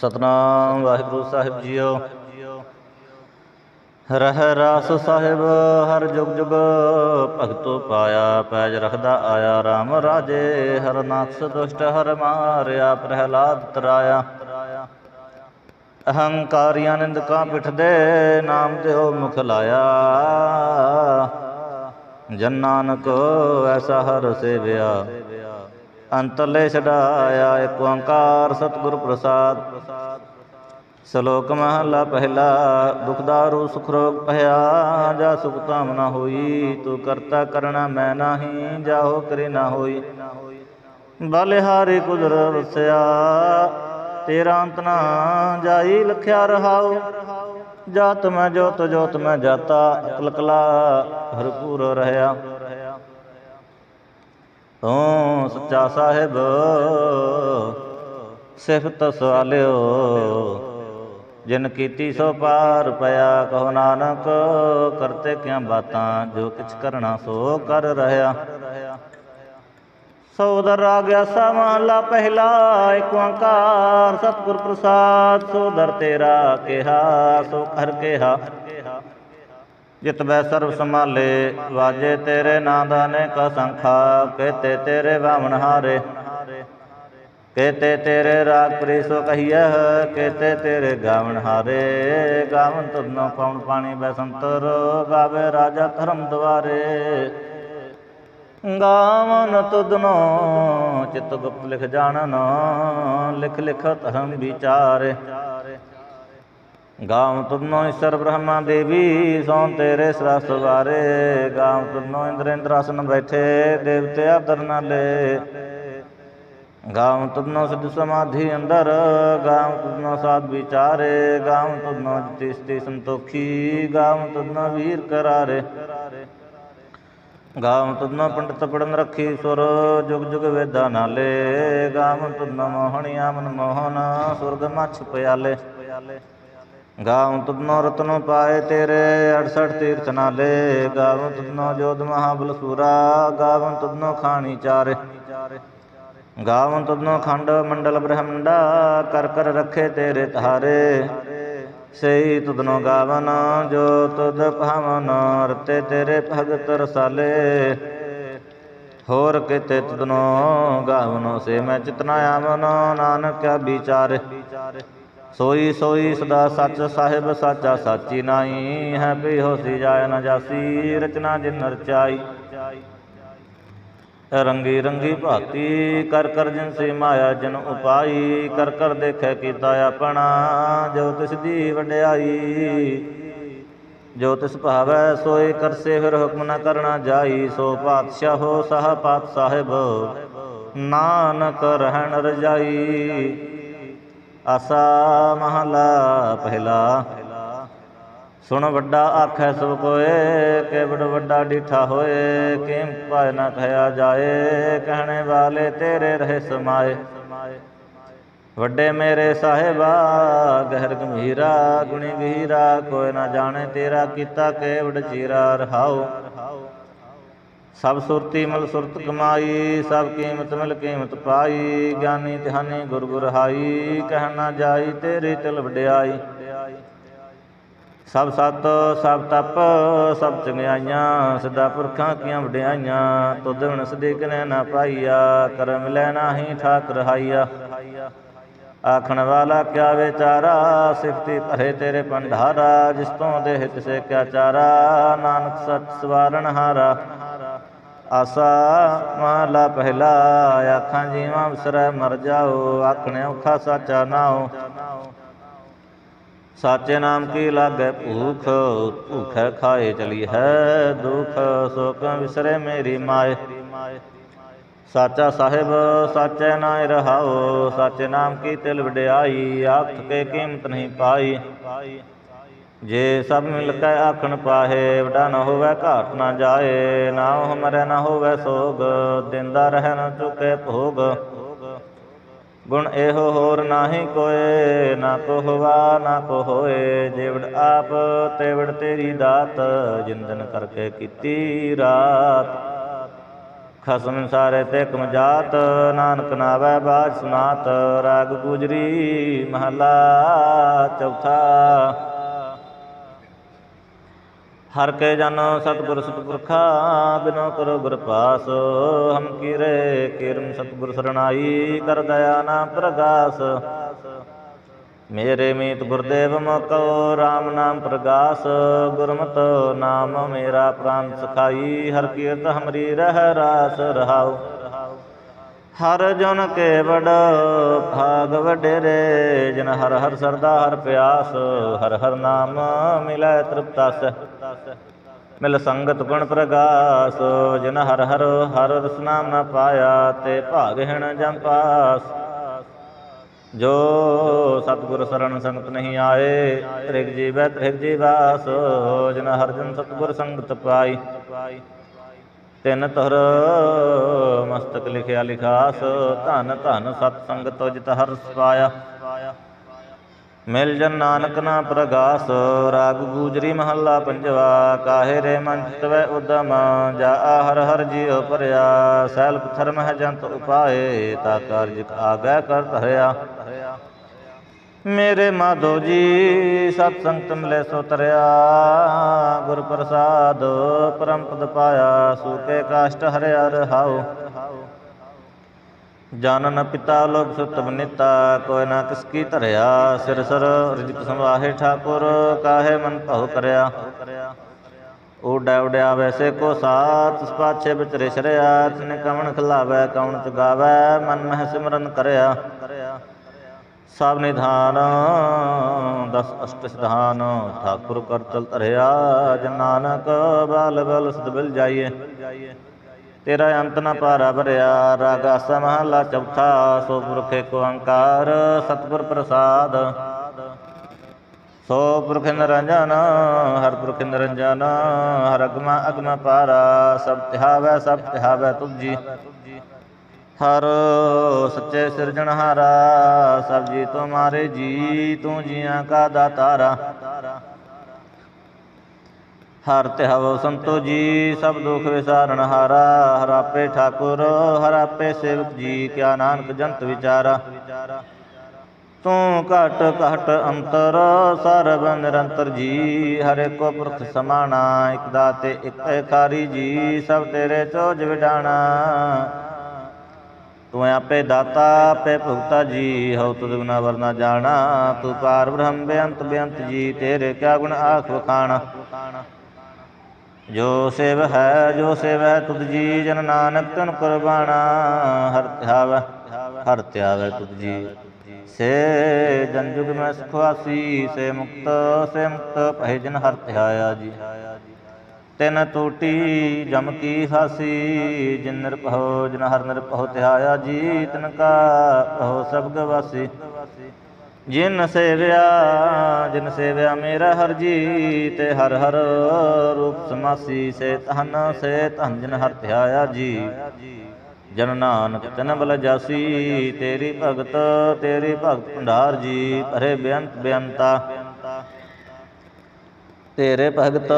ਸਤਨਾਮ ਵਾਹਿਗੁਰੂ ਸਾਹਿਬ JIO. ਰਹਿ ਰਾਸ ਸਾਹਿਬ, ਹਰ ਜੁਗ ਜੁਗ ਭਗਤੋ ਪਾਇਆ, ਪੈਜ ਰਖਦਾ ਆਇਆ RAM ਰਾਜੇ, ਹਰ ਨਾਕਸ ਦੁਸ਼ਟ, ਹਰ ਮਾਰਿਆ, ਪ੍ਰਹਿਲਾਦ ਤਰਾਇਆ। ਅਹੰਕਾਰੀਆਂ ਨਿੰਦਕਾਂ ਪਿਠ ਦੇ ਨਾਮ ਦਿਓ ਮੁਖ ਲਾਇਆ। ਜਨ ਨਾਨਕ, ਐਸਾ ਹਰ ਸੇਵਿਆ। ਅੰਤਲੇ ਛਡਾਇਆ ਏਕ ਓੰਕਾਰ ਸਤਿਗੁਰ ਪ੍ਰਸਾਦ। ਸ਼ਲੋਕ ਮਹਲਾ ਪਹਿਲਾ ਦੁਖਦਾਰੂ ਸੁਖ ਰੋਗ ਭਇਆ, ਜਾ ਸੁਖ ਤਾਮ ਹੋਈ, ਤੂੰ ਕਰਤਾ ਕਰਣਾ ਮੈਂ ਨਾਹੀ, ਜਾਹੋ ਕਰੇ ਨਾ ਹੋਈ। ਬਲਿਹਾਰੀ ਕੁਦਰ ਵਸਿਆ ਤੇਰਾ ਅੰਤ ਨਾ ਜਾਈ, ਲਖਿਆ ਰਹਾਉ। ਜਾਤ ਮੈਂ ਜੋਤ ਜੋਤ ਮੈਂ ਜਾਤਾ, ਕਲਕਲਾ ਭਰਪੂਰ ਰਹਾ ਤੂੰ ਸੱਚਾ ਸਾਹਿਬ। ਸਿਫਤ ਸਵਾਲਿਓ। ਜਿਨ ਕੀਤੀ ਸੋ ਪਾਰ ਪਿਆ, ਕਹੋ ਨਾਨਕ, ਕਰਤੇ ਕਿਆ ਬਾਤਾਂ, ਜੋ ਕਿਛ ਕਰਨਾ ਸੋ ਕਰ ਰਹਾ। ਸੋਦਰ ਆ ਗਿਆ ਸਾ ਪਹਿਲਾ ਏਕ ਓੰਕਾਰ, ਸਤਿਗੁਰ ਪ੍ਰਸਾਦ ਸੋਦਰ ਤੇਰਾ ਕਿਹਾ, ਸੋ ਕਰ ਕਿਹਾ। ਜਿਤ ਬੈ ਸਰਬ ਸੰਭਾਲੇ, ਵਾਜੇ ਤੇਰੇ ਨਾਂ ਦਾ ਅਨੇਕ ਸੰਖਾ, ਕਹਤੇ ਤੇਰੇ ਬਾਵਨ ਹਾਰੇ। ਕਹਤੇ ਤੇਰੇ ਰਾਗ ਪ੍ਰੀਸੋ ਕਹੀਐ, ਕਹਤੇ ਤੇਰੇ ਗਾਵਨ ਹਾਰੇ। ਗਾਵਨ ਤੁਧਨੋ ਪਾਉਣ ਪਾਣੀ ਬੈਸੰਤਰ ਗਾਵੇ ਰਾਜਾ ਧਰਮ ਦਵਾਰੇ। ਗਾਵਨ ਤੁਧਨੋ ਚਿਤ ਗੁਪਤ ਲਿਖ ਜਾਣਨ, ਲਿਖ ਲਿਖਤ ਹਮ ਵਿਚਾਰੇ। ਗਾਵ ਤੁਧਨੋ ਈਸ਼ਰ ਬ੍ਰਹਮਾ ਦੇਵੀ ਸੋਂ ਤੇਰੇ ਸਰਾਸ ਵਾਰੇ। ਗਾਵ ਤੁਧਨੋ ਇੰਦਰ ਇੰਦਰਾਸਨ ਬੈਠੇ, ਦੇਵਤੇ ਆਦਰ ਨਾਲੇ। ਗਾਵ ਤੁਧਨੋ ਸਿੱਧ ਸਮਾਧੀ ਅੰਦਰ ਗਾਵ ਤੁਧਨੋ ਸਾਧ ਵਿਚਾਰੇ। ਗਾਵ ਤੁਧਨੋ ਜਿਤੀ ਸਤੀ ਸੰਤੋਖੀ ਗਾਵ ਤੁਧਨੋ ਵੀਰ ਕਰਾਰੇ। ਗਾਵ ਤੁਧਨੋ ਪੰਡਤ ਪੜਨ ਰੱਖੀ ਸੁਰ, ਜੁਗ ਜੁਗ ਵੇਦਾ ਨਾਲੇ। ਗਾਵ ਤੁਧਨੋ ਮੋਹਣਿਆ ਮਨ ਮੋਹਨ ਸੁਰਗ ਮਛ ਪਿਆਲੇ। ਗਾਵ ਤੁਧਨੋ ਰਤਨੋ ਪਾਏ ਤੇਰੇ 68 ਤੀਰਥ ਨਾਲੇ ਗਾਵ ਤੁਧਨੋ ਜੋਧ ਮਹਾਬਲ ਸੂਰਾ ਗਾਵ ਤੁਧਨੋ ਖਾਣੀ ਚਾਰੇ। ਗਾਵਨ ਤੁਧਨੋ ਖੰਡ ਮੰਡਲ ਬ੍ਰਹਮੰਡਾ, ਕਰ ਕਰ ਰੱਖੇ ਤੇਰੇ ਤਾਰੇ ਸਈ ਤੁਧਨੋ ਗਾਵਨ, ਜੋ ਤੁਧ ਭਾਵਨ, ਰਤੇ ਤੇਰੇ ਭਗਤ ਰਸਾਲੇ। ਹੋਰ ਕਿਤੇ ਤੁਧਨੋ ਗਾਵਨੋ ਸੇ ਮੈਂ ਚਿਤਨਾ ਆਵਨ, ਨਾਨਕ ਕਿਆ ਵਿਚਾਰੇ। ਸੋਈ ਸੋਈ ਸਦਾ ਸੱਚ ਸਾਹਿਬ ਸਾਚਾ ਸਾਚੀ ਨਾਈ ਹੈ ਵੀ ਹੋਸੀ ਜਾਇ ਨ ਜਾਸੀ, ਰਚਨਾ ਜਿਨ ਰਚਾਈ ਰੰਗੀ ਰੰਗੀ ਭਾਤੀ, ਕਰ ਕਰ ਜਿਨ ਸੇ ਮਾਇਆ ਜਨ ਉਪਾਈ, ਕਰ ਕਰ ਦੇਖੈ ਕੀਤਾ ਆਪਣਾ, ਜੋ ਤਿਸ ਦੀ ਵਡਿਆਈ। ਜੋ ਤਿਸ ਭਾਵੈ ਸੋਈ ਕਰਸੇ ਫਿਰ ਹੁਕਮ ਨ ਕਰਨਾ ਜਾਈ, ਸੋ ਪਾਤਸ਼ਾਹੋ ਸਾਹ ਪਾਤ ਸਾਹਿਬ। ਨਾਨਕ ਰਹਿਣ ਰਜਾਈ। ਆਸਾ ਮਹਲਾ ਪਹਿਲਾ। ਸੁਣ ਵੱਡਾ ਆਖੈ ਸਭ ਕੋਏ, ਕੇਵੜ ਵੱਡਾ ਡੀਠਾ ਹੋਏ, ਕਿਮ ਪਾਇ ਨਾ ਕਹਿਆ ਜਾਏ, ਕਹਿਣੇ ਵਾਲੇ ਤੇਰੇ ਰਹੇ ਸਮਾਏ। ਵੱਡੇ ਮੇਰੇ ਸਾਹਿਬਾ, ਗਹਿਰ ਗੰਭੀਰਾ, ਗੁਣੀ ਗਹੀਰਾ, ਕੋਈ ਨਾ ਜਾਣੇ ਤੇਰਾ ਕੀਤਾ ਕੇਵੜ ਚੀਰਾ ਰਹਾਓ ਸਭ ਸੁਰਤੀ ਮਲ ਸੁਰਤ ਕਮਾਈ, ਸਭ ਕੀਮਤ ਮਿਲ ਕੀਮਤ ਪਾਈ, ਗਿਆਨੀ ਧਿਆਨੀ ਗੁਰ ਗੁਰ ਹਾਈ ਕਹਿਣਾ ਜਾਈ ਤੇਰੀ ਤਿਲ ਵਡਿਆਈ। ਸਭ ਸਤ, ਸਭ ਤਪ, ਸਭ ਚੰਗਿਆਈਆਂ, ਸਦਾ ਪੁਰਖਾਂ ਕੀਆਂ ਵਡਿਆਈਆਂ, ਤੁਧ ਬਿਨ ਸਦੀਕ ਨੇ ਨਾ ਪਾਈਆ, ਕਰਮ ਮਿਲੈ ਨਾਹੀ ਠਾਕ ਰਹਾਈਆ ਆਖਣ ਵਾਲਾ ਕਿਆ ਵਿਚਾਰਾ, ਸਿਫਤੀ ਭਰੇ ਤੇਰੇ ਪੰਡਾਰਾ ਜਿਸ ਤੋਂ ਦੇਹ ਤਿਸੇ ਕਿਆ ਚਾਰਾ, ਨਾਨਕ ਸਤ ਸਵਾਰਨ ਹਾਰਾ। ਆਸਾ ਮਹਲਾ ਪਹਿਲਾ, ਆਖਾਂ ਜੀਵਾਂ ਵਿਸਰੈ ਮਰ ਜਾਓ ਆਖਣੇ ਔਖਾ ਸਾਚਾ ਨਾਓ ਸਾਚੇ ਨਾਮ ਕੀ ਲਾਗੈ ਭੂਖ, ਭੂਖੈ ਖਾਏ ਚਲੀ ਹੈ ਦੁਖ, ਸੁਖ ਵਿਸਰੇ ਮੇਰੀ ਮਾਏ। ਸਾਚਾ ਸਾਹਿਬ, ਸਾਚੇ ਨਾਇ ਰਹਾਓ, ਸਾਚੇ ਨਾਮ ਕੀ ਤਿਲ ਵਡਿਆਈ, ਆਖ ਕੇ ਕੀਮਤ ਨਹੀਂ ਪਾਈ। ਜੇ ਸਭ ਮਿਲ ਕੇ ਆਖਣ ਪਾਹੇ, ਵਡਾ ਨ ਹੋਵੇ, ਘਾਟ ਨਾ ਜਾਏ, ਨਾ ਹਮਰੇ ਨਾ ਹੋਵੇ ਸੋਗ, ਦਿੰਦਾ ਰਹਿ ਨ ਚੁਕੇ ਭੋਗ। ਗੁਣ ਇਹੋ ਹੋਰ ਨਾਹੀ ਕੋਏ, ਨਾ ਕੋ ਹੋਵਾ, ਨਾ ਕੋ ਹੋਏ ਜੇਵੜ ਆਪ ਤੇਵੜ ਤੇਰੀ ਦਾਤ, ਜਿੰਦਨ ਕਰਕੇ ਕੀਤੀ ਰਾਤ। ਖਸਮ ਸਾਰੇ ਤੇ ਕਮ ਜਾਤ, ਨਾਨਕ ਨਾਵੈ ਬਾਜ ਸੁਨਾਤ, ਰਾਗ ਗੁਜਰੀ ਮਹਲਾ ਚੌਥਾ। ਹਰ ਕੇ ਜਨ ਸਤਿਗੁਰ ਸਤਿਪੁਰਖਾ, ਬਿਨੋ ਕਰੋ ਗੁਰ ਪਾਸ। ਹਮ ਕੀਰੇ ਕੀਰਮ ਸਤਿਗੁਰ ਸਰਣਾਈ, ਕਰ ਦਇਆ ਨਾਮ ਪ੍ਰਗਾਸ। ਮੇਰੇ ਮੀਤ ਗੁਰਦੇਵ ਮਕੋ RAM ਨਾਮ ਪ੍ਰਗਾਸ। ਗੁਰਮਤਿ ਨਾਮ ਮੇਰਾ ਪ੍ਰਾਨ ਸਖਾਈ, ਹਰ ਕੀਰਤ ਹਮਰੀ ਰਹਿ ਰਾਸ ਰਹਾਉ। ਹਰ ਜਨ ਕੇ ਵਡ ਭਾਗ ਵਡੇਰੇ, ਜਨ ਹਰ ਹਰ ਸਰਦਾ ਹਰ ਪਿਆਸ, ਹਰ ਹਰ ਨਾਮ ਮਿਲੈ ਤ੍ਰਿਪਤਾਸ। ਮਿਲ ਸੰਗਤ ਗੁਣ ਪ੍ਰਗਾਸ, ਜਨ ਹਰ ਹਰ ਹਰ ਰਸ ਨਾਮ ਨ ਪਾਇਆ, ਤੇ ਭਾਗਹਿਣ ਜਮ ਪਾਸ। ਜੋ ਸਤਿਗੁਰ ਸਰਣ ਸੰਗਤ ਨਹੀਂ ਆਏ, ਤ੍ਰਿਗ ਜੀਵੈ ਤ੍ਰਿਗ ਜੀਵਾਸ, ਜਨ ਹਰ ਜਨ ਸਤਿਗੁਰ ਸੰਗਤ ਪਾਈ। ਤਿਨ ਤਰ ਮਸਤਕ ਲਿਖਿਆ ਲਿਖਾਸ, ਧਨ ਧਨ ਸਤ ਸੰਗਤ ਜਿਤ ਹਰ ਪਾਇਆ ਮਿਲ ਜਨ ਨਾਨਕ ਨਾ ਪ੍ਰਗਾਸ, ਰਾਗ ਗੂਜਰੀ ਮਹੱਲਾ ਪੰਜਵਾ, ਕਾਹੇ ਰੇ ਮਨ ਚਿਤਵੈ ਉਦਮ, ਜਾ ਹਰ ਹਰ ਜੀਉ ਪਰਿਆ ਸੈਲ ਪਥਰ ਮਹਿ ਜੰਤ ਉਪਾਏ, ਤਾ ਕਾਰਜ ਆਗੈ ਕਰ ਧਰਿਆ ਮੇਰੇ ਮਾਧੋ ਜੀ, ਸਤ ਸੰਗਤ ਮਿਲੇ ਸੋ ਤਰਿਆ। ਗੁਰ ਪ੍ਰਸਾਦ, ਪਰਮ ਪਦ ਪਾਇਆ ਸੂਕੇ ਕਾਸ਼ਟ ਹਰਿਆ ਰਹਾਉ। ਜਾਨਨ ਪਿਤਾ ਲੋਕ ਸੁਤਮ ਨਿਤਾ ਕੋਈ ਨਾ ਕਿਸ ਕੀ ਧਰਿਆ। ਸਿਰ ਸਰ ਰਿਜਕ ਸੰਵਾਹੇ ਠਾਕੁਰ, ਕਾਹੇ ਮਨ ਭਉ ਕਰਿਆ। ਉਡੈ ਉਡਿਆ ਵੈਸੇ ਕੋ ਸਾਥ ਸਪਾਛੇ ਵਿਚਰੇ ਸ਼ਰਿਆ। ਤਿਨ ਕਵਣ ਖਲਾਵੈ, ਕਵਣ ਚੁਗਾਵੈ, ਮਨ ਮਹਿ ਸਿਮਰਨ ਕਰਿਆ। ਸਭ ਨਿਧਾਨ, ਦਸ ਅਸ਼ਟ ਸਿਧਾਨ, ਠਾਕੁਰ ਕਰ ਚਲ ਧਰਿਆ, ਜਨ ਨਾਨਕ ਬਲ ਬਲ ਸਦ ਬਿਲ ਜਾਈਏ। ਤੇਰਾ ਅੰਤ ਨ ਪਾਰਾ ਭਰਿਆ, ਰਾਗ ਆਸਾ ਚੌਥਾ, ਸੋ ਪੁਰਖੇ ਏਕ ਓੰਕਾਰ, ਸਤਿਗੁਰ ਪ੍ਰਸਾਦ। ਸੋ ਪੁਰਖ ਨਿਰੰਜਨ, ਹਰ ਪੁਰਖ ਨਿਰੰਜਨ, ਹਰ ਅਗਮਾ ਅਗਮ ਪਾਰਾ, ਸਭ ਤਿਹਾਵੈ ਸਭ ਤਿਹਾਵੈ ਤੁਜੀ ਹਰ ਸੱਚੇ ਸਿਰਜਣਹਾਰਾ ਸਭ ਜੀ ਤੁਮਾਰੇ ਜੀ, ਤੂੰ ਜੀਆਂ ਕਾ ਦਾਤਾਰਾ। ਹਰ ਤਿਹਵ ਸੰਤੋ ਜੀ, ਸਭ ਦੁਖ ਵਿਸਾਰਨ ਹਾਰਾ। ਹਰਾਪੇ ਠਾਕੁਰ ਹਰਾਪੇ ਸੇਵਕ ਜੀ, ਕਿਆ ਨਾਨਕ ਜੰਤ ਵਿਚਾਰਾ। ਤੂੰ ਘਟ ਘਟ ਅੰਤਰ, ਸਰਬ ਨਿਰੰਤਰ ਜੀ, ਹਰੇ ਕੋ ਪੁਰਖ ਸਮਾਣਾ, ਇਕ ਦਾਤੇ, ਇਕ ਏਕਾਰੀ ਜੀ, ਸਭ ਤੇਰੇ ਚੋਜ ਵਿਡਾਣਾ। ਤੂੰ ਆਪੇ ਦਾਤਾ, ਆਪੇ ਭੁਗਤਾ ਜੀ, ਹਉ ਤੁਧ ਬਿਨਾ ਵਰਨਾ ਜਾਣਾ। ਤੂੰ ਪਾਰ ਬ੍ਰਹਮ ਬੇਅੰਤ ਬੇਅੰਤ ਜੀ, ਤੇਰੇ ਕਿਆ ਗੁਣ ਆਖ ਵਖਾਣਾ। ਜੋ ਸੇਵ ਹੈ, ਜੋ ਸੇਵ ਹੈ ਤੁਧ ਜੀ, ਜਨ ਨਾਨਕ ਤਨ ਕੁਰਬਾਨਾ। ਹਰ ਧਿਆਵੈ ਹਰ ਧਿਆਵੈ ਤੁਧ ਜੀ। ਸੇ ਜਨ ਜੁਗ ਮੈਂ ਸੁਖਵਾਸੀ, ਸੇ ਮੁਕਤ ਸੇ ਮੁਕਤ ਪਹਿ ਜਨ ਹਰ ਧਿਆਇਆ ਜੀ। ਤਿਨ ਟੂਟੀ ਜਮ ਕੀ ਫਾਸੀ ਜਿਨ ਨਿਰਭਉ, ਜਿਨ ਹਰ ਨਿਰਭਉ ਧਿਆਇਆ ਜੀ ਤਨ ਕਾ ਭਉ ਸਬਦ ਵਾਸੀ ਜਿਨ ਸੇਵਿਆ ਜਿਨ ਸੇਵਿਆ ਮੇਰਾ ਹਰ ਜੀ ਤੇ ਹਰ ਹਰ ਰੂਪ ਸਮਾਸੀ, ਸੇ ਤਹਨ ਸੇ ਤਹਨ ਜਿਨ ਹਰ ਧਿਆਇਆ ਜੀ ਜਨ ਨਾਨਕ ਤਨ ਬਲ ਜਾਸੀ, ਤੇਰੀ ਭਗਤ ਤੇਰੀ ਭਗਤ ਭੰਡਾਰ ਜੀ ਭਰੇ ਬੇਅੰਤ ਬੇਅੰਤਾ। ਤੇਰੇ ਭਗਤ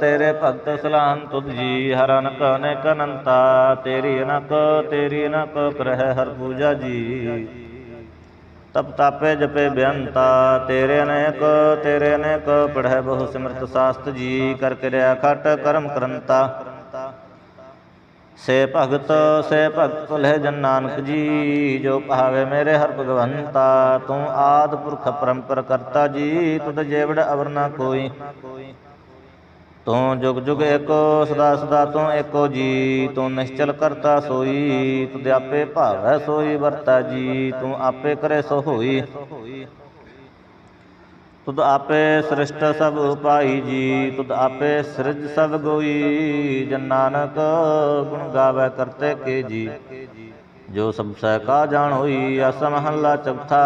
ਤੇਰੇ ਭਗਤ ਸਲਾਹਨ ਤੁਧ ਜੀ, ਹਰ ਅਨਕ ਅਨੇਕ ਅਨੰਤਾ, ਤੇਰੀ ਅਨਕ ਤੇਰੀ ਅਨਕ ਕਰਹਿ ਹਰ ਪੂਜਾ ਜੀ। ਤਪ ਤਾਪੇ ਜਪੇ ਬੇਅੰਤਾ, ਤੇਰੇ ਅਨੇਕ ਤੇਰੇ ਅਨੇਕ, ਪੜ੍ਹੈ ਬਹੁ ਸਿਮਰਤ ਸਾਸਤ ਜੀ, ਕਰ ਕਿਰਿਆ ਖਟ ਕਰਮ ਕਰੰਤਾ। ਸੇ ਭਗਤ ਸੇ ਭਗਤ ਭੁਲਹਿ ਜਨ ਨਾਨਕ ਜੀ, ਜੋ ਭਾਵੇ ਮੇਰੇ ਹਰ ਭਗਵੰਤਾ, ਤੂੰ ਆਦ ਪੁਰਖ ਪਰੰਪਰ ਕਰਤਾ ਜੀ, ਤੁਧ ਜੇਵੜ ਅਵਰ ਨਾ ਕੋਈ। ਤੂੰ ਜੁਗ ਜੁਗ ਏਕੋ, ਸਦਾ ਸਦਾ ਤੂੰ ਏਕੋ ਜੀ। ਤੂੰ ਨਿਸ਼ਚਲ ਕਰਤਾ ਸੋਈ ਤੁਧ ਆਪੇ ਭਾਵੈ ਸੋਈ, ਵਰਤਾ ਜੀ। ਤੂੰ ਆਪੇ ਕਰੇ ਸੋ ਹੋਈ। ਤੁਧ ਆਪੇ ਸ੍ਰਿਸ਼ਟ ਸਭ ਉਪਾਈ ਜੀ। ਤੁਧ ਆਪੇ ਸਿਰਜ ਸਭ ਗੋਈ। ਜਨ ਨਾਨਕ ਗੁਣ ਗਾਵੇ ਕਰਤੇ ਕੇ ਜੀ। ਜੋ ਸਭ ਸਹਿ ਕਾ ਜਾਣ ਹੋਈ ਅਸ ਮਹੱਲਾ ਚੌਥਾ।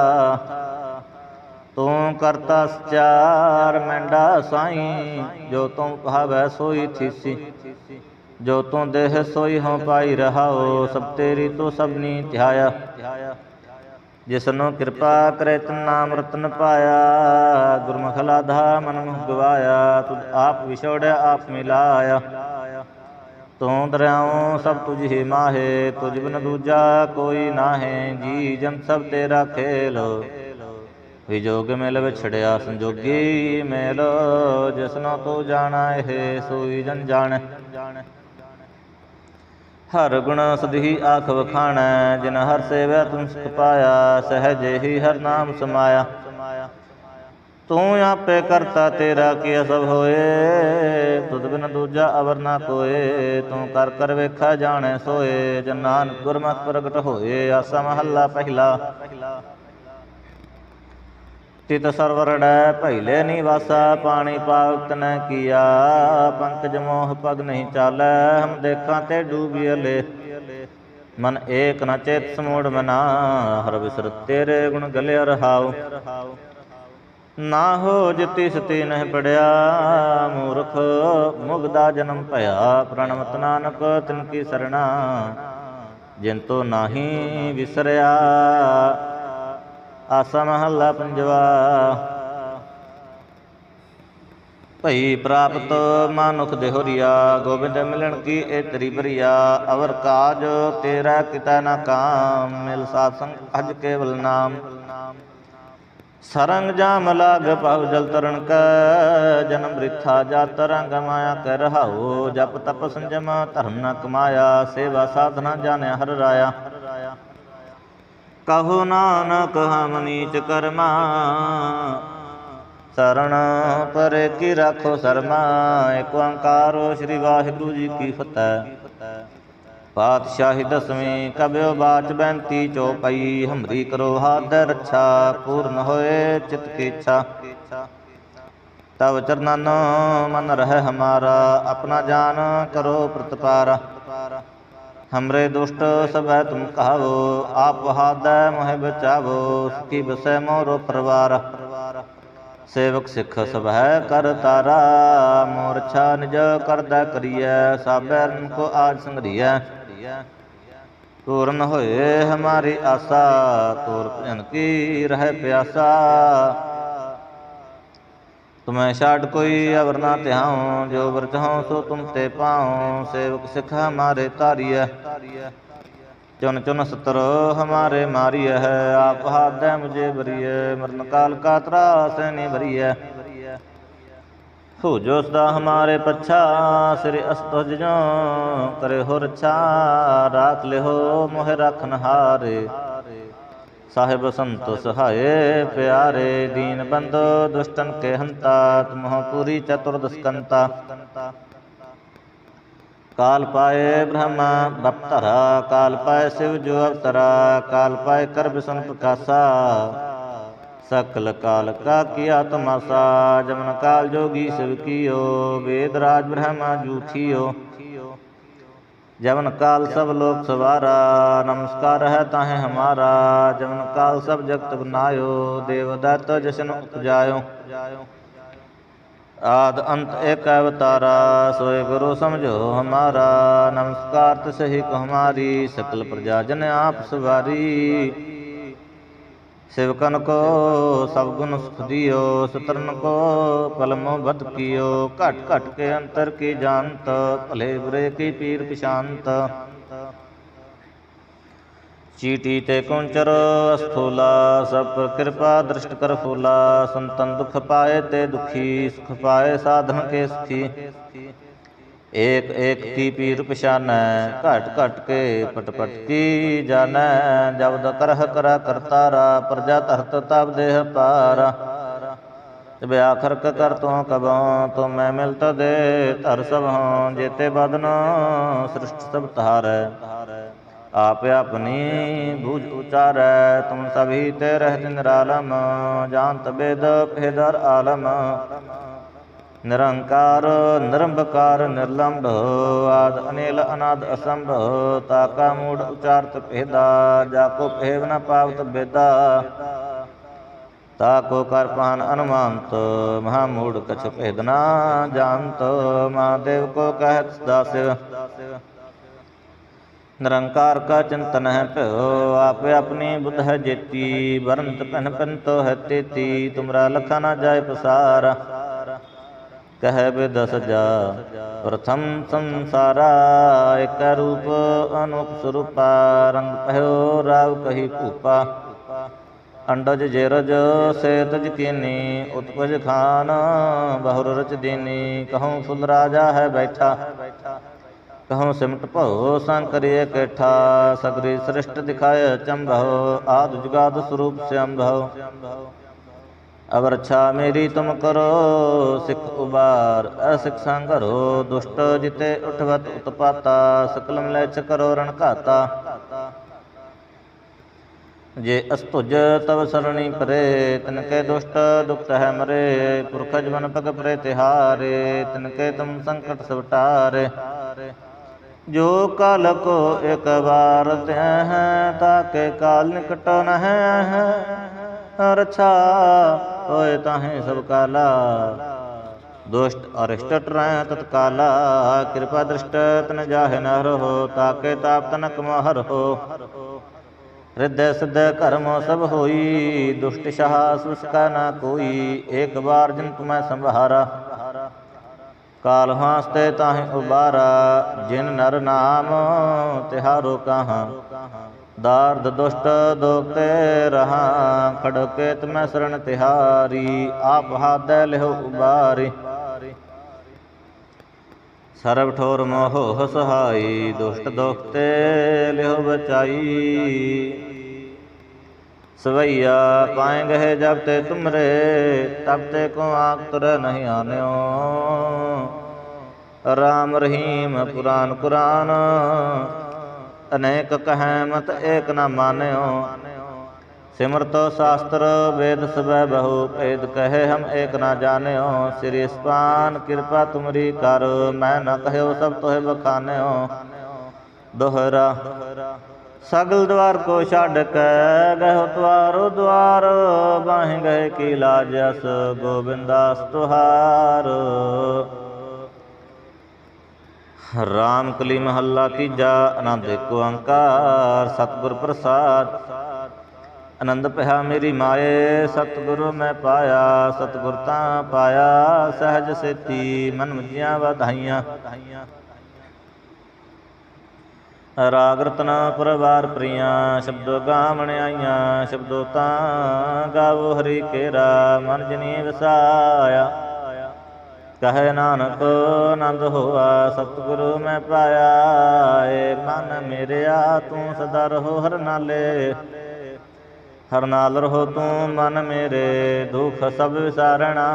ਤੂੰ ਕਰਤਾ ਸਚਾਰ, ਮੈਂਡਾ ਸਾਈ, ਜੋ ਤੂੰ ਭਾਵੈ ਸੋਈ ਥੀਸੀ। ਜੋ ਤੂੰ ਦੇਹ ਸੋਈ ਹਉ ਪਾਈ ਰਹਾਓ, ਸਭ ਤੇਰੀ ਤੂੰ ਸਭਨੀ ਧਿਆਇਆ। ਜਿਸਨੂੰ ਕਿਰਪਾ ਕਰੇ ਤਨ ਰਤਨ ਪਾਇਆ ਗੁਰਮੁਖ ਲਾਧਾ ਮਨ ਮੁਖ ਗਵਾਇਆ, ਤੁਧ ਆਪ ਵਿਛੋੜਿਆ, ਆਪ ਮਿਲਾਇਆ। ਤੂੰ ਦਰਿਆਉ ਸਭ ਤੁਝ ਹੀ ਮਾਹੇ, ਤੁਝ ਬਿਨ ਦੂਜਾ ਕੋਈ ਨਾਹੇ, ਜੀ ਜਨ ਸਭ ਤੇਰਾ ਖੇਲ। ਵਿਜੋਗ ਮਿਲ ਵਿਛੜਿਆ, ਸੰਜੋਗੀ ਮੇਲ ਜਿਸਨੋ ਤੂੰ ਜਾਣਾ, ਇਹ ਸੋਈ ਜਨ ਜਾਣੈ। ਹਰ ਗੁਣ ਸਦਹੀ ਆਖ ਵਖਾਣਾ, ਜਿਨ ਹਰ ਸੇਵੈ ਤੁਮ ਸੁਖ ਪਾਇਆ, ਸਹਜੇ ਹੀ ਹਰ ਨਾਮ ਸਮਾਇਆ। ਤੂੰ ਆਪੇ ਕਰਤਾ ਤੇਰਾ ਕੀ ਸਭ ਹੋਏ, ਤੁਧ ਬਿਨ ਦੂਜਾ ਅਵਰ ਨਾ ਕੋਏ, ਤੂੰ ਕਰ ਕਰ ਵੇਖਾ ਜਾਣੈ ਸੋਏ, ਜਨ ਨਾਨਕ ਗੁਰਮਤਿ ਪ੍ਰਗਟ ਹੋਏ, ਆਸਾ ਮਹੱਲਾ ਪਹਿਲਾ। ਤਿਤ ਸਰਵਰੜੈ ਭੈਲੇ ਨਿਵਾਸਾ ਪਾਣੀ ਪਾਵਤ ਨ ਕੀਆ। ਪੰਕਜ ਮੋਹ ਪਗ ਨਹੀਂ ਚਾਲੈ, ਹਮ ਦੇਖਾਂ ਤੇ ਡੂਬੀਲੇ ਮਨ ਏਕ ਨ ਚੇਤ ਸਮੂੜ ਮਨਾ, ਹਰ ਵਿਸਰ ਤੇਰੇ ਗੁਣ ਗਲਿਆ ਰਹਾਉ। ਨਾ ਹੋ ਜਿਤੀ ਸਤੀ ਨਹਿ ਪੜਿਆ, ਮੂਰਖ ਮੁਗਦਾ ਜਨਮ ਭਇਆ। ਪ੍ਰਣਮਤ ਨਾਨਕ ਤਿਨ ਕੀ ਸਰਣਾ, ਜਿਨ ਤੋ ਨਾਹੀ ਵਿਸਰਿਆ। ਆਸਾ ਮਹੱਲਾ ਪੰਜਵਾ। ਭਈ ਪ੍ਰਾਪਤ ਮਾਨੁਖ ਦੇਹੁਰੀਆ ਗੋਬਿੰਦ ਮਿਲਣ ਕੀ ਇਹ ਤਰੀ ਬਰੀਆ। ਅਵਰ ਕਾਜ ਤੇਰਾ ਕਿਤਾ ਨਾ ਕਾਮ, ਮਿਲ ਸਾਧ ਸੰਗ ਅਜ ਕੇਵਲ ਨਾਮ। ਸਰੰਗ ਜਾਮ ਲਾਗ ਪਉ ਜਲ ਤਰਨ ਕੈ, ਜਨਮ ਬ੍ਰਿਥਾ ਜਾ ਰੰਗ ਮਾਇਆ ਕਰ ਰਹਾਉ। ਜਪ ਤਪ ਸੰਜਮ ਧਰਮ ਨ ਕਮਾਇਆ, ਸੇਵਾ ਸਾਧਨਾ ਜਾਣਿਆ ਹਰ ਰਾਇਆ। ਕਹੋ ਨਾਨਕ ਹਮ ਨੀਚ ਕਰਮਾ। ਸਰਣ ਪਰੇ ਕੀ ਰਾਖੋ ਸਰਮਾ। ਏਕ ਓੰਕਾਰੋ ਸ੍ਰੀ ਵਾਹਿਗੁਰੂ ਜੀ ਕੀ ਫਤਿਹ। ਪਾਤਸ਼ਾਹੀ ਦਸਵੀਂ ਕਬਿਓ ਬਾਚ ਬੈੰਤੀ ਚੋਪਈ ਹਮਰੀ ਕਰੋ ਹਾਦ ਰੱਛਾ, ਪੂਰਨ ਹੋਏ ਚਿਤ ਕੀ ਇੱਛਾ। ਤਵ ਚਰਨਨ ਮਨ ਰਹਿ ਹਮਾਰਾ, ਆਪਣਾ ਜਾਨ ਕਰੋ ਪ੍ਰਤਪਾਰਾ। हमरे दुष्ट सब तुम कहो आप वहादय मोहे बचावो उसकी बसे मोरो परवार सेवक सिख सब है कर तारा मोरछा निज करदा करिय साबर को आज संगरिय पूर्ण होए हमारी आशा तोर की रह प्यासा ਪਿਆਸਾ ਤੁਮੈ ਛਾੜ ਕੋਈ ਅਵਰ ਨਾ ਧਿਆਉ, ਜੋ ਵਰ ਚਾਹਉ ਸੋ ਤੁਮ ਤੇ ਪਾਉ। ਸੇਵਕ ਸਿੱਖ ਹਮਾਰੇ ਤਾਰੀਐ ਚੁਨ ਚੁਨ ਸਤਰ ਹਮਾਰੇ ਮਾਰੀਐ। ਹੈ ਆਪ ਹਾਦੈ ਮੁਝੇ ਬਰੀਐ ਮਰਨ ਕਾਲ ਕਾ ਤਰਾਸ ਨੇ ਬਰੀਐ ਹੋ ਜੋ ਸਦਾ ਹਮਾਰੇ ਪੱਛਾ, ਸ੍ਰੀ ਅਸਤੁਜ ਜੋ ਕਰੇ ਹੋ ਰਛਾ। ਰਾਖ ਲਿਹੋ ਮੋਹਿ ਰਖਨ ਹਾਰੇ। ਸਾਹਿਬ ਸੰਤੋ ਸਹਾਏ ਪਿਆਰੇ ਦੀਨ ਬੰਦੋ, ਦੁਸ਼ਟਨ ਕੇ ਹੰਤਾ, ਤੁਮਹੁ ਪੂਰੀ ਚਤੁਰਦਸ ਕੰਤਾ ਕਾਲ ਪਾਏ ਬ੍ਰਹਮਾ ਬਪਤਰਾ ਕਾਲ ਪਾਏ ਸਿਵ ਜੋ ਅਵਤਰਾ ਕਾਲ ਪਾਏ ਕਰ ਬਿਸਨ ਪ੍ਰਕਾਸ਼ਾ ਸਕਲ ਕਾਲ ਕਾ ਕੀਆ ਤਮਾਸਾ, ਜਮਨ ਕਾਲ ਜੋਗੀ ਸਿਵ ਕੀਓ, ਵੇਦ ਰਾਜ ਬ੍ਰਹਮਾ ਜੂਠੀਓ। जवन काल सब लोक सवारा नमस्कार है ताहे हमारा जवन काल सब जगत बनायो देवदत्त जशन उपजायो आद अंत एक अवतारा सोए गुरु समझो हमारा नमस्कार तसही को हमारी सकल प्रजा जन आप सवारी सेवकन को सब गुण सुख दियो, सुतरन को पलमो बद कियो। घट घट के अंतर की जानत, भले बुरे की पीर पिशांत चीटी ते कुंचर स्थूला सब कृपा दृष्ट कर फूला। संतन दुख पाए ते दुखी, सुख पाए साधन के सुखी। ਏਕ ਏਕ ਕੀ ਪੀਰ ਪਛਾਨੈ, ਘਟ ਘਟ ਕੇ ਪਟ ਪਟ ਕੀ ਜਾਣੈ ਜਬਦ ਕਰਹ ਕਰਾ ਕਰਤਾਰਾ, ਪ੍ਰਜਾ ਧਰਤ ਤਬ ਦੇਹ ਪਾਰਾ। ਜਬ ਆਖਰ ਕ ਕਰ ਤੂੰ ਕਬਉ ਤੂੰ ਮੈਂ ਮਿਲਤ ਦੇ ਧਰ ਸਭ ਹਾਂ ਜੇਤੇ ਬਦਨ ਸ੍ਰਿਸ਼ਟ ਸਭ ਤਾਰੈ ਆਪ ਆਪਣੀ ਬੂਝ ਉਚਾਰੈ, ਤੁਮ ਸਭੀ ਤੇ ਰਹਿਤ ਨਿਰਾਲਮ ਜਾਨਤ ਬੇਦ ਭੇਦਰ ਆਲਮ। ਨਿਰੰਕਾਰ, ਨਿਰੰਬਕਾਰ ਨਿਰਲੰਭ ਆਦ ਅਨੇਲ, ਅਨਾਦ ਅਸੰਭ ਤਾਕਾ ਮੂੜ ਉਚਾਰਤ ਭੇਦਾ, ਜਾ ਕੋ ਭੇਵ ਨ ਪਾਵਤ ਬੇਦਾ। ਤਾਕੋ ਕਰ ਪਾਨ ਅਨੁਮਾਨਤ, ਮਹਾ ਮੂੜ ਕਛ ਭੇਦ ਨਾ ਜਾਣਤ, ਮਹਾਦੇਵ ਕੋ ਕਹਿਤ ਦਾਸਿ। ਨਿਰੰਕਾਰ ਕਾ ਚਿੰਤਨ ਹੈ ਭਇਓ ਆਪੇ ਆਪਣੀ ਬੁੱਧ ਹੈ ਜੇਤੀ ਵਰੰਤ ਭਨ ਪੰਤੋ ਹੈ ਤੇਤੀ, ਤੁਮਰਾ ਲਖਾ ਨਾ ਜਾਏ ਪਸਾਰ। ਕਹੈ ਬਿਦ ਸਜਾ ਪ੍ਰਥਮ ਸੰਸਾਰਾ ਇਕ ਰੂਪ ਅਨੂਪ ਸਰੂਪਾ। ਰੰਗ ਪਹਿਓ ਰਾਵ ਕਹੀ ਭੂਪਾ। ਅੰਡਜ ਜੇਰਜ ਸੇਤ ਜਕੀਨੀ, ਉਤਪਜ ਖਾਨ ਬਹੁਰ ਰਚ ਦੀਨੀ। ਕਹਉ ਫੁੱਲ ਰਾਜਾ ਹੈ ਬੈਠਾ। ਕਹਉ ਸਿਮਟ ਭਉ ਸੰਕਰਿਏ ਕੇਠਾ। ਸਗਰੀ ਸ੍ਰਿਸ਼ਟ ਦਿਖਾਏ ਚੰਭਉ ਆਦ ਜੁਗਾਦ ਸਰੂਪ ਸਿਅੰਭਉ ਅਵਰ ਅੱਛਾ ਮੇਰੀ ਤੁਮ ਕਰੋ ਸਿੱਖ ਉਬਾਰ ਅਸਿਖ ਸੰਘਰੋ ਦੁਸ਼ਟ ਜਿਤੇ ਉਠਵਤ ਉਤਪਾਤਾ ਸਕਲਮ ਲੈਚ ਕਰੋ ਰਣ ਘਾਤਾ ਜੇ ਅਸਤੁਜ ਤਵ ਸਰਣੀ ਪਰੇ ਤਿਨ ਕੇ ਦੁਸ਼ਟ ਦੁਖਤ ਹੈ ਮਰੇ ਪੁਰਖ ਜਮਨ ਪਗ ਪਰੇ ਤਿਹਾਰੇ ਤਿਨ ਕੇ ਤੁਮ ਸੰਕਟ ਸਵਟਾਰੇ ਜੋ ਕਾਲ ਕੋ ਇਕ ਵਾਰ ਤੈ ਹੈ ਤਾਕੇ ਕਾਲ ਨਿਕਟ ਨ ਹੈ ਰਛਾ ਹੋਏ ਤਾਹੇ ਸਭ ਕਾਲਾ। ਦੁਸ਼ਟ ਅਰਿਸ਼ਟ ਟਰੈ ਤਤਕਾਲਾ। ਕਿਰਪਾ ਦ੍ਰਿਸ਼ਟ ਤਨ ਜਾਹੇ ਨ ਰਹੋ, ਤਾਕੇ ਤਾਪ ਤਨਕ ਮਹਰ ਹੋ। ਹਿਰਦੈ ਸਿੱਧੈ ਕਰਮ ਸਭ ਹੋਈ, ਦੁਸ਼ਟ ਸ਼ਾਹ ਸੁਸਕਾ ਨਾ ਕੋਈ। ਏਕ ਵਾਰ ਜਿਨ ਤੁਮੈ ਸੰਭਾਰਾ। ਕਾਲ ਹਾਸਤੇ ਤਾਹੇ ਉਬਾਰਾ, ਜਿਨ ਨਰ ਨਾਮ ਤਿਹਾਰੋ ਕਹਾਂ। ਦਾਰਦ ਦੁਸ਼ਟ ਦੋਖਤੇ ਰਹਾ, ਖੜਕੇ ਤਮੈ ਸਰਣ ਤਿਹਾਰੀ, ਆਪ ਹਾਦੈ ਲਿਹੁ ਉਬਾਰੀ। ਸਰਬ ਠੋਰ ਮੋਹ ਸਹਾਈ, ਦੁਸ਼ਟ ਦੁਖਤੇ ਲਿਹੁ ਬਚਾਈ। ਸਵਈਆ ਪਾਏ ਗਏ ਜਬ ਤੇ ਤੁਮਰੇ, ਤਬ ਤੇ ਕੋ ਆਖ ਤੁਰ ਨਹੀਂ ਆਨਿਓ। ਰਾਮ ਰਹੀਮ ਪੁਰਾਨ ਕੁਰਾਨ ਅਨੇਕ ਕਹੈ ਮਤ ਏਕ ਨ ਮਾਨਿਓ। ਸਿਮਰਤੋ ਸ਼ਾਸਤਰ ਵੇਦ ਸਬੈ ਬਹੁ, ਭੇਦ ਕਹੇ ਹਮ ਏਕ ਨ ਜਾਣਿਓ। ਸ੍ਰੀ ਸਪਾਨ ਕਿਰਪਾ ਤੁਮਰੀ ਕਰ, ਮੈਂ ਨ ਕਹਿਓ ਸਭ ਤੋਹਿ ਬਖਾਨਿਓ। ਦੋਹਰਾ, ਸਗਲ ਦਵਾਰ ਕੋ ਛੱਡ ਕੇ ਗਇਓ ਤਵਾਰੋ ਦਵਾਰ, ਬਾਹਿ ਗਏ ਕੀ ਲਾਜ ਅਸ ਗੋਬਿੰਦਾਸ ਤੁਹਾਰ। ਰਾਮ ਕਲੀ ਮਹੱਲਾ ਤੀਜਾ, ਆਨੰਦ ਏਕ ਓੰਕਾਰ ਸਤਿਗੁਰ ਪ੍ਰਸਾਦ। ਆਨੰਦ ਪਿਆ ਮੇਰੀ ਮਾਏ, ਸਤਿਗੁਰ ਮੈਂ ਪਾਇਆ, ਸਤਿਗੁਰ ਤਾਂ ਪਾਇਆ, ਸਹਿਜ ਸੇਤੀ, ਮਨ ਮੁਝੀਆਂ ਵਧਾਈਆਂ। ਰਾਗ ਰਤਨ ਪਰਵਾਰ ਪ੍ਰੀਆਂ, ਸ਼ਬਦੋ ਗਾਵਣ ਆਈਆਂ, ਸ਼ਬਦੋ ਤਾਂ ਗਾਵੋ ਹਰੀ ਕੇਰਾ, ਮਨ ਜਨੀ ਵਸਾਇਆ। ਕਹੇ ਨਾਨਕ, ਆਨੰਦ ਹੋਆ, ਸਤਿਗੁਰੂ ਮੈਂ ਪਾਇਆ ਏ, ਮਨ ਮੇਰਿਆ, ਤੂੰ ਸਦਾ ਰਹੋ ਹਰ ਨਾਲੇ। ਹਰ ਨਾਲ ਰਹੋ ਤੂੰ ਮਨ ਮੇਰੇ, ਦੁਖ ਸਭ ਵਿਸਾਰਣਾ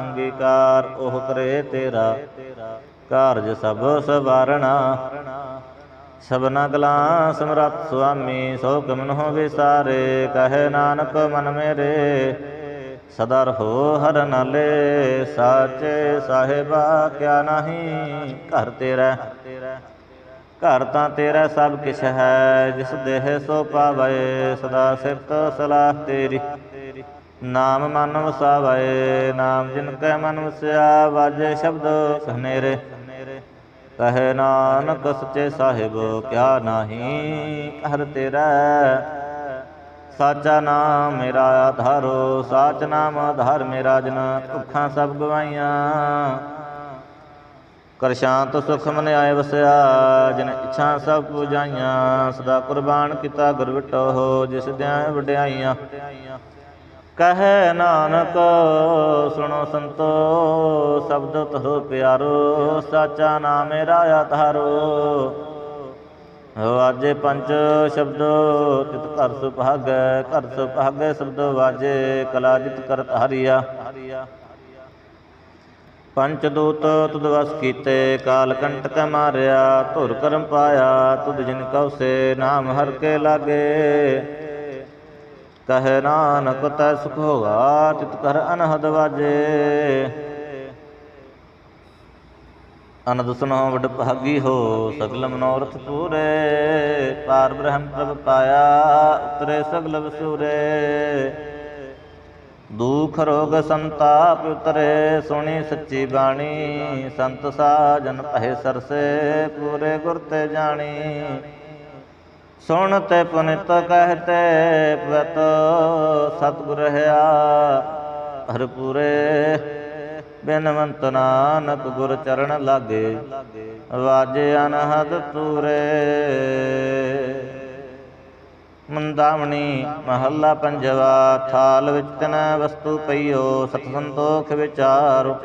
ਅੰਗੀਕਾਰ, ਉਹ ਕਰੇ ਤੇਰਾ ਕਾਰਜ ਸਭ ਸਵਾਰਣਾ। ਸਭਨਾ ਗਲਾਂ ਸਮਰੱਥ ਸੁਆਮੀ, ਸੋ ਕਮਨ ਹੋ ਵਿਸਾਰੇ ਕਹੇ ਨਾਨਕ ਮਨ ਮੇਰੇ ਸਦਾ ਰਹੋ ਹਰ ਨਾਲੇ, ਸਾਚੇ ਸਾਹਿਬਾ ਕਿਆ ਨਹੀਂ? ਘਰ ਤੇਰਾ, ਘਰ ਤਾਂ ਤੇਰਾ ਸਭ ਕਿਛ ਹੈ, ਜਿਸ ਦੇਹ ਸੋ ਪਾਵੇ, ਸਦਾ ਸਿਫਤ ਸਲਾਹ ਤੇਰੀ। ਨਾਮ ਮਨ ਵਸਾਵੇ, ਨਾਮ ਜਿਨ ਕੈ ਮਨ ਵਸਿਆ, ਵਾਜੇ ਸ਼ਬਦ ਹਨੇਰੇ ਕਹੇ ਨਾਨਕ ਸੱਚੇ ਸਾਹਿਬ, ਕਿਆ ਨਾਹੀ? ਘਰ ਤੇਰਾ ਸਾਚਾ ਨਾਮ ਮੇਰਾ ਆਧਾਰੋ ਸਾਚ ਨਾਮ ਆਧਾਰ ਮੇਰਾ ਜਨ, ਭੁੱਖਾਂ ਸਭ ਗਵਾਈਆਂ। ਕਰ ਸ਼ਾਂਤ ਸੁਖ ਮਨ ਆਏ ਵਸਿਆ, ਜਿਨ ਇੱਛਾ ਸਭ ਪੂਜਾਈਆਂ। ਸਦਾ ਕੁਰਬਾਨ ਕੀਤਾ ਗੁਰ ਵਿਟੋ ਹੋ ਜਿਸ ਦਿਆਂ ਵਡਿਆਈਆਂ। ਕਹੈ ਨਾਨਕ, ਸੁਣੋ ਸੰਤੋ, ਸ਼ਬਦ ਤੋ ਪਿਆਰੋ, ਸਾਚਾ ਨਾਮ ਮੇਰਾ ਆਧਾਰੋ ਵਾਜੇ ਪੰਜ ਸ਼ਬਦ, ਤਿਤ ਘਰ ਸੁਭਾਗੈ ਘਰ ਸੁਭਾਗੈ ਸ਼ਬਦ ਵਾਜੇ, ਕਲਾ ਜਿਤ ਕਰਤ ਹਰੀਆ। ਪੰਚ ਦੂਤ ਤੁਧ ਵਸ ਕੀਤੇ, ਕਾਲ ਕੰਟਕ ਮਾਰਿਆ, ਧੁਰ ਕਰਮ ਪਾਇਆ, ਤੁਧ ਜਿਨ ਕਉ ਸੇ ਨਾਮ ਹਰ ਕੇ ਲਾਗੇ। ਕਹੇ ਨਾਨਕ, ਤੈ ਸੁਖ ਹੋਗਾ ਤਿਤ ਕਰ ਅਨਹਦ ਵਾਜੇ। ਅਨੰਦ ਸੁਨੋ ਵਡ ਭਾਗੀ ਹੋ ਸਗਲ ਮਨੋਰਥ ਪੂਰੇ। ਪਾਰ ਬ੍ਰਹਮ ਪ੍ਰਭ ਪਾਇਆ, ਉਤਰੇ ਸਗਲ ਵਸੂਰੇ ਦੁਖ ਰੋਗ ਸੰਤਾਪ ਉਤਰੇ, ਸੁਣੀ ਸੱਚੀ ਬਾਣੀ। ਸੰਤ ਸਾਜਨ ਪਹਿ ਸਰਸੇ, ਪੂਰੇ ਗੁਰ ਤੇ ਜਾਣੀ। ਸੁਣ ਤੇ ਪੁਨਿਤ ਕਹਤੇ ਪਵਤ ਸਤਿਗੁਰ ਰਹਾ ਹਰ ਪੂਰੇ। ਬਿਨਵੰਤ ਨਾਨਕ ਗੁਰ ਚਰਨ ਲਾਗੇ, ਵਾਜੇ ਅਨਹਦ ਤੂਰੇ ਮੰਦਾਵਣੀ ਮਹੱਲਾ ਪੰਜਵਾ ਥਾਲ ਵਿੱਚ ਤਨੈ ਵਸਤੂ ਪਈਓ, ਸਤ ਸੰਤੋਖ ਵਿਚਾਰੋ।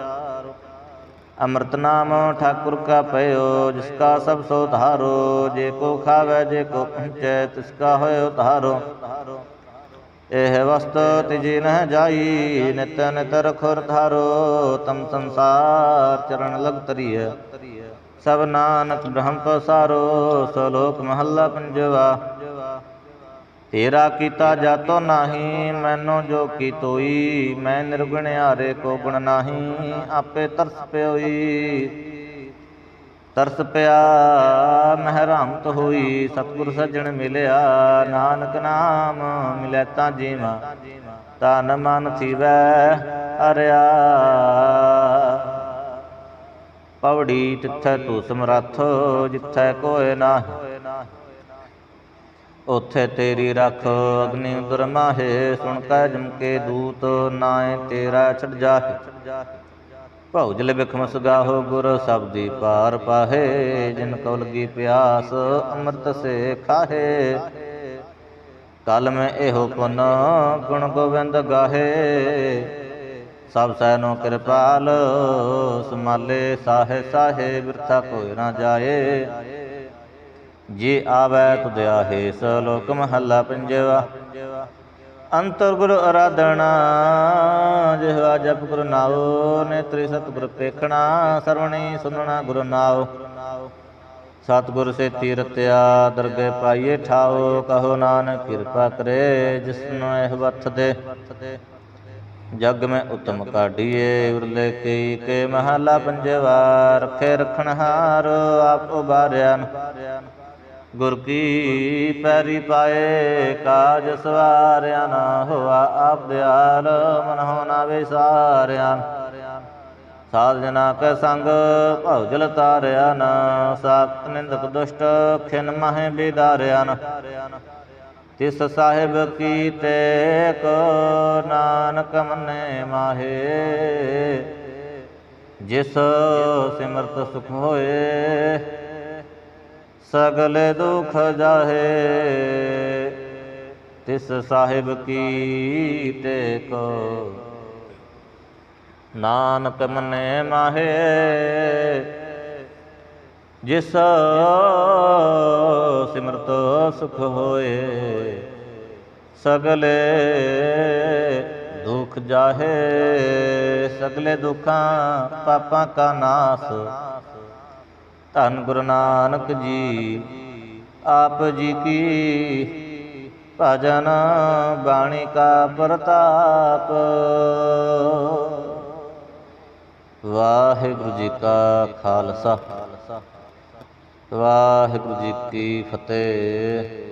ਅੰਮ੍ਰਿਤ ਨਾਮ ਠਾਕੁਰ ਕਾ ਪਇਓ, ਜਿਸ ਕਾ ਸਭ ਸੋ ਧਾਰੋ, ਜੇ ਕੋ ਖਾਵੇ, ਜੇ ਕੋ ਪਹੁੰਚੈ, ਤਿਸ ਕਾ ਹੋਇ ਧਾਰੋ। ਇਹ ਵਸਤ ਤਿਜੀ ਨ ਜਾਈ, ਨਿਤ ਨਿਤ ਰਖੁਰ ਧਾਰੋ, ਤਮ ਸੰਸਾਰ ਚਰਨ ਲਗ ਤਰੀਐ ਸਭ ਨਾਨਕ ਬ੍ਰਹਮ ਪਸਾਰੋ, ਸਲੋਕ ਮਹੱਲਾ ਪੰਜਵਾ। ਤੇਰਾ ਕੀਤਾ ਜਾਤੋ ਨਾਹੀ, ਮੈਨੂੰ ਜੋ ਕੀ ਤੋਈ, ਮੈਂ ਨਿਰਗੁਣ ਹਾਰੇ ਕੋ ਗੁਣ ਨਾਹੀ, ਆਪੇ ਤਰਸ ਪਿਓਈ। ਤਰਸ ਪਿਆ, ਮਹਿਰਾਮਤ ਹੋਈ, ਸਤਿਗੁਰ ਸੱਜਣ ਮਿਲਿਆ, ਨਾਨਕ ਨਾਮ ਮਿਲੈ ਤਾਂ ਜੀਵਾ ਤਨ ਮਨ ਥੀਵੈ ਹਰਿਆ। ਪਵੜੀ ਤਿੱਥੈ ਤੂ ਸਮਰੱਥ ਜਿੱਥੈ ਕੋਇ ਨਾਹੀ। ਉਥੇ ਤੇਰੀ ਰੱਖ, ਅਗਨੀ ਉਦਰ ਮਾਹੇ ਸੁਣ ਕੈ ਜਮ ਕੇ ਦੂਤ, ਨਾਏ ਤੇਰਾ ਛੜ ਜਾਹੇ। ਭਉਜਲ ਬਿਖਮਸ ਗਾਹੋ ਗੁਰ ਸਬਦੀ ਪਾਰ ਪਾਹੇ, ਜਿਨ ਕੋ ਲਗੀ ਪਿਆਸ ਅੰਮ੍ਰਿਤ ਸੇ ਖਾਹੇ। ਕਲ ਮੈਂ ਇਹੋ ਪੁਨ ਗੁਣ ਗੋਬਿੰਦ ਗਾਹੇ। ਸਭ ਸੈਨੋ ਕਿਰਪਾਲ, ਸਮਾਲੇ ਸਾਹੇ ਸਾਹੇ, ਬਿਰਥਾ ਕੋਈ ਨਾ ਜਾਏ। ਜੇ ਆਵੈ ਤੁਧ ਆਹੇ, ਸਲੋਕ ਮਹੱਲਾ ਪੰਜਵਾ। ਅੰਤਰ ਗੁਰ ਅਰਾਧਣਾ ਜਿਹਵਾ ਜਪ ਗੁਰ ਨਾਉ, ਨੇਤਰੀ ਸਤਿਗੁਰ ਪੇਖਣਾ, ਸਰਵਣੀ ਸੁਨਣਾ ਗੁਰ ਨਾਉ। ਸਤਿਗੁਰ ਸੇ ਤੀਰਤਿਆ ਦਰਗੇ ਪਾਈਏ ਠਾਓ ਕਹੋ ਨਾਨਕ ਕਿਰਪਾ ਕਰੇ ਜਿਸਨੂੰ ਇਹ ਵਥ ਦੇ। ਜਗ ਮੈਂ ਉਤਮ ਕਾਢੀਏ, ਉਰਲੇ ਕੀ ਕੇ ਮਹੱਲਾ ਪੰਜਵਾ, ਰਖੇ ਰਖਣ ਹਾਰ, ਆਪ ਉਬਾਰਿਆ ਗੁਰ ਕੀ ਪੈਰੀ ਪਾਏ, ਕਾਜ ਸਵਾਰਿਆ ਨਾ ਹੋਆ ਆਪ ਦਿਆਲ ਮਨ ਹੋ ਵਿਸਾਰਿਆ। ਸਾਧ ਜਨਾ ਕੈ ਸੰਗ, ਭਉ ਜਲ ਤਾਰਿਆ ਨਾ ਸਾਖਤ ਨਿੰਦਕ ਦੁਸ਼ਟ ਖਿਨ ਮਹਿ ਬਿਦਾਰਿਆ ਨਾ। ਤਿਸ ਸਾਹਿਬ ਕੀ ਤੇ ਕੋ ਨਾਨਕ ਮਨੇ ਮਾਹੇ। ਜਿਸ ਸਿਮਰਤ ਸੁਖ ਹੋਏ ਸਗਲੇ ਦੁਖ ਜਾਹੇ, ਤਿਸ ਸਾਹਿਬ ਕੀ ਤੇ ਕੋ। ਨਾਨਕ ਮਨੇ ਮਾਹੇ, ਜਿਸ ਸਿਮਰਤ ਸੁਖ ਹੋਏ, ਸਗਲੇ ਦੁਖ ਜਾਹੇ, ਸਗਲੇ ਦੁਖਾਂ ਪਾਪਾਂ ਕਾ ਨਾਸ ਧੰਨ ਗੁਰੂ ਨਾਨਕ ਜੀ, ਆਪ ਜੀ ਕੀ ਭਜਨ ਬਾਣੀ ਕਾ ਪ੍ਰਤਾਪ। ਵਾਹਿਗੁਰੂ ਜੀ ਕਾ ਖਾਲਸਾ, ਵਾਹਿਗੁਰੂ ਜੀ ਕੀ ਫਤਿਹ।